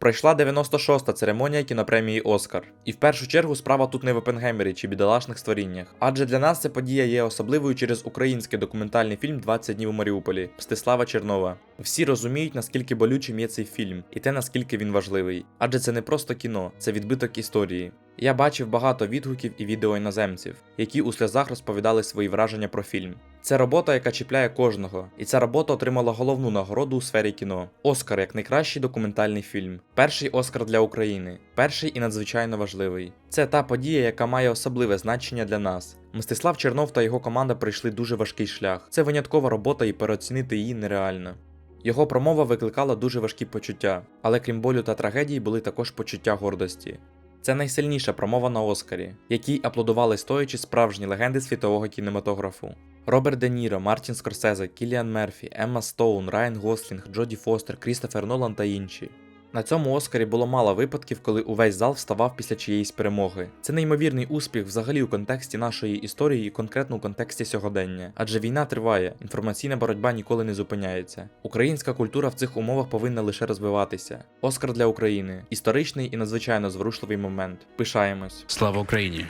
Пройшла 96-та церемонія кінопремії Оскар. І в першу чергу справа тут не в Опенгеймері чи бідолашних створіннях. Адже для нас ця подія є особливою через український документальний фільм «20 днів у Маріуполі Мстислава Чернова. Всі розуміють, наскільки болючим є цей фільм, і те наскільки він важливий. Адже це не просто кіно, це відбиток історії. Я бачив багато відгуків і відео іноземців, які у сльозах розповідали свої враження про фільм. Це робота, яка чіпляє кожного, і ця робота отримала головну нагороду у сфері кіно Оскар як найкращий документальний фільм. Перший Оскар для України, перший і надзвичайно важливий. Це та подія, яка має особливе значення для нас. Мстислав Чернов та його команда пройшли дуже важкий шлях. Це виняткова робота, і переоцінити її нереально. Його промова викликала дуже важкі почуття, але крім болю та трагедії були також почуття гордості. Це найсильніша промова на Оскарі, якій аплодували стоячи справжні легенди світового кінематографу. Роберт Де Ніро, Мартін Скорсезе, Кіліан Мерфі, Емма Стоун, Райан Гослінг, Джоді Фостер, Крістофер Нолан та інші. На цьому Оскарі було мало випадків, коли увесь зал вставав після чиєїсь перемоги. Це неймовірний успіх взагалі у контексті нашої історії і конкретно у контексті сьогодення. Адже війна триває, інформаційна боротьба ніколи не зупиняється. Українська культура в цих умовах повинна лише розвиватися. Оскар для України історичний і надзвичайно зворушливий момент. Пишаємось. Слава Україні!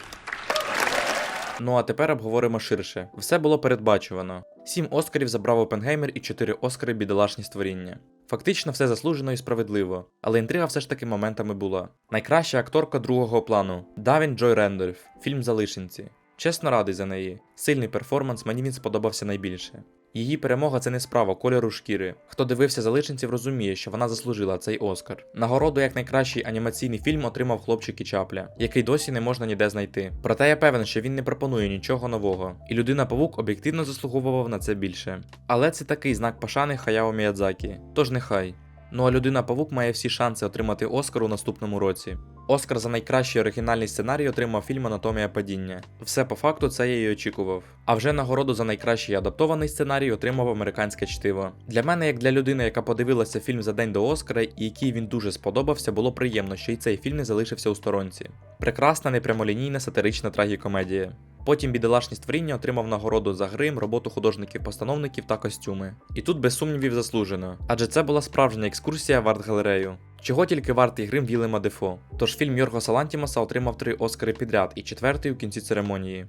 Ну а тепер обговоримо ширше. Все було передбачувано. Сім Оскарів забрав Опенгеймер і чотири Оскари бідолашні створіння. Фактично все заслужено і справедливо, але інтрига все ж таки моментами була. Найкраща акторка другого плану Давін Джой Рендольф, фільм Залишенці. Чесно радий за неї. Сильний перформанс, мені він сподобався найбільше. Її перемога це не справа кольору шкіри. Хто дивився залишенців, розуміє, що вона заслужила цей Оскар. Нагороду як найкращий анімаційний фільм отримав хлопчик і чапля, який досі не можна ніде знайти. Проте я певен, що він не пропонує нічого нового, і людина павук об'єктивно заслуговував на це більше. Але це такий знак пошани Хаяо Міядзакі, тож нехай. Ну а людина павук має всі шанси отримати Оскар у наступному році. Оскар за найкращий оригінальний сценарій отримав фільм Анатомія падіння. Все по факту це я й очікував. А вже нагороду за найкращий адаптований сценарій отримав американське чтиво. Для мене, як для людини, яка подивилася фільм за день до Оскара, і який він дуже сподобався, було приємно, що й цей фільм не залишився у сторонці. Прекрасна, непрямолінійна сатирична трагікомедія. Потім бідолашні створіння отримав нагороду за грим, роботу художників-постановників та костюми. І тут без сумнівів заслужено, адже це була справжня екскурсія в арт-галерею. Чого тільки вартий грим Вілема Дефо. Тож фільм Йорго Лантімоса отримав три Оскари підряд і четвертий у кінці церемонії.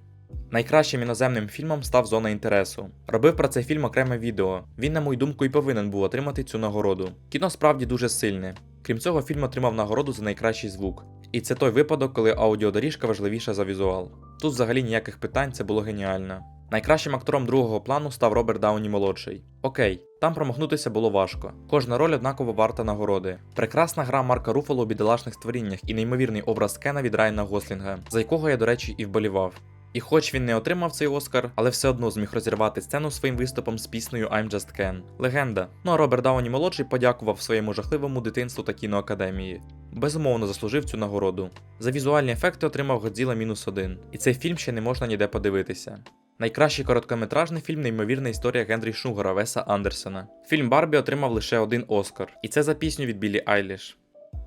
Найкращим іноземним фільмом став Зона інтересу. Робив про цей фільм окреме відео. Він, на мою думку, і повинен був отримати цю нагороду. Кіно справді дуже сильне. Крім цього, фільм отримав нагороду за найкращий звук. І це той випадок, коли аудіодоріжка важливіша за візуал. Тут взагалі ніяких питань, це було геніально. Найкращим актором другого плану став Роберт Дауні молодший. Окей, там промахнутися було важко. Кожна роль однаково варта нагороди. Прекрасна гра Марка Руфало у бідолашних створіннях і неймовірний образ Кена від Райана Гослінга, за якого я, до речі, і вболівав. І хоч він не отримав цей Оскар, але все одно зміг розірвати сцену своїм виступом з піснею I'm Just Ken. Легенда. Ну а Роберт Дауні молодший подякував своєму жахливому дитинству та кіноакадемії. Безумовно заслужив цю нагороду. За візуальні ефекти отримав Годзіла мінус один. І цей фільм ще не можна ніде подивитися. Найкращий короткометражний фільм неймовірна історія Генрі Шугара Веса Андерсона. Фільм Барбі отримав лише один Оскар, і це за пісню від Білі Айліш.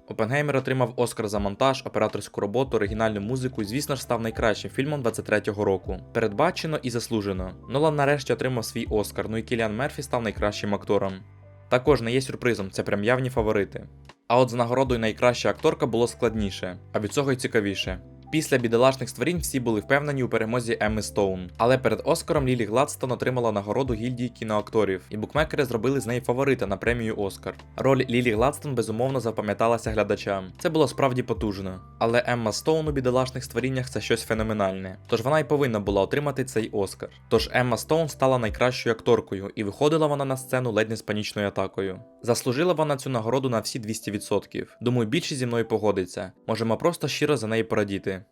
Опенгеймер отримав Оскар за монтаж, операторську роботу, оригінальну музику і, звісно ж, став найкращим фільмом 23-го року. Передбачено і заслужено. Нолан нарешті отримав свій Оскар, ну і Кіліан Мерфі став найкращим актором. Також не є сюрпризом, це прям явні фаворити. А от з нагородою найкраща акторка було складніше, а від цього й цікавіше. Після бідолашних створінь всі були впевнені у перемозі Емми Стоун. Але перед Оскаром Лілі Гладстон отримала нагороду гільдії кіноакторів, і букмекери зробили з неї фаворита на премію Оскар. Роль Лілі Гладстон безумовно запам'яталася глядачам. Це було справді потужно. Але Емма Стоун у бідолашних створіннях це щось феноменальне. Тож вона й повинна була отримати цей Оскар. Тож Емма Стоун стала найкращою акторкою, і виходила вона на сцену ледь не з панічною атакою. Заслужила вона цю нагороду на всі 200%. Думаю, більшість зі мною погодиться. Можемо просто щиро за неї порадіти.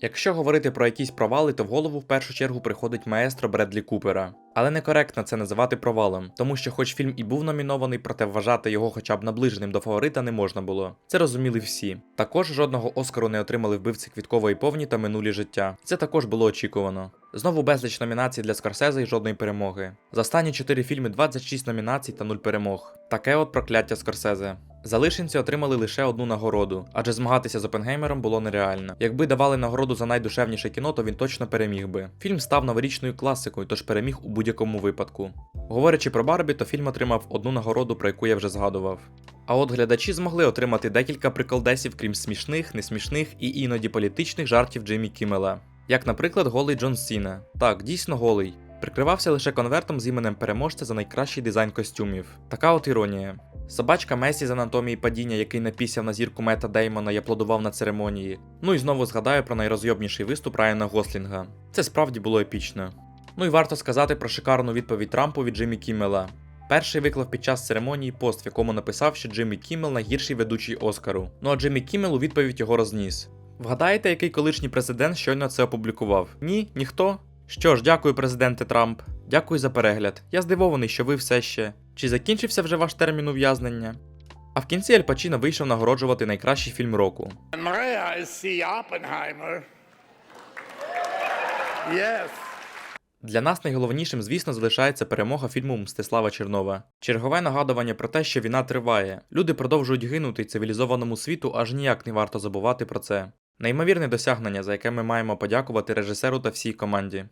Якщо говорити про якісь провали, то в голову в першу чергу приходить маестро Бредлі Купера. Але некоректно це називати провалом, тому що, хоч фільм і був номінований, проте вважати його хоча б наближеним до фаворита не можна було. Це розуміли всі. Також жодного Оскару не отримали вбивці квіткової повні та минулі життя. Це також було очікувано. Знову безліч номінацій для Скорсезе і жодної перемоги. За останні 4 фільми 26 номінацій та 0 перемог. Таке от прокляття Скорсезе. Залишинці отримали лише одну нагороду, адже змагатися з Опенгеймером було нереально. Якби давали нагороду за найдушевніше кіно, то він точно переміг би. Фільм став новорічною класикою, тож переміг у будь-якому випадку. Говорячи про Барбі, то фільм отримав одну нагороду, про яку я вже згадував. А от глядачі змогли отримати декілька приколдесів, крім смішних, несмішних і іноді політичних жартів Джиммі Кіммела. Як, наприклад, голий Джон Сіна. Так, дійсно голий. Прикривався лише конвертом з іменем переможця за найкращий дизайн костюмів. Така от іронія. Собачка Месі з анатомії падіння, який напісяв на зірку Мета Деймона і аплодував на церемонії. Ну і знову згадаю про найрозйобніший виступ Райана Гослінга. Це справді було епічно. Ну і варто сказати про шикарну відповідь Трампу від Джиммі Кіммела. Перший виклав під час церемонії пост, в якому написав, що Джиммі Кіммел найгірший ведучий Оскару. Ну а Джиммі Кіммел у відповідь його розніс. Вгадаєте, який колишній президент щойно це опублікував? Ні, ніхто? Що ж, дякую, президенте Трамп. Дякую за перегляд. Я здивований, що ви все ще. Чи закінчився вже ваш термін ув'язнення? А в кінці Аль Пачіно вийшов нагороджувати найкращий фільм року. Yes. Для нас найголовнішим, звісно, залишається перемога фільму Мстислава Чернова. Чергове нагадування про те, що війна триває. Люди продовжують гинути цивілізованому світу, аж ніяк не варто забувати про це. Неймовірне досягнення, за яке ми маємо подякувати режисеру та всій команді.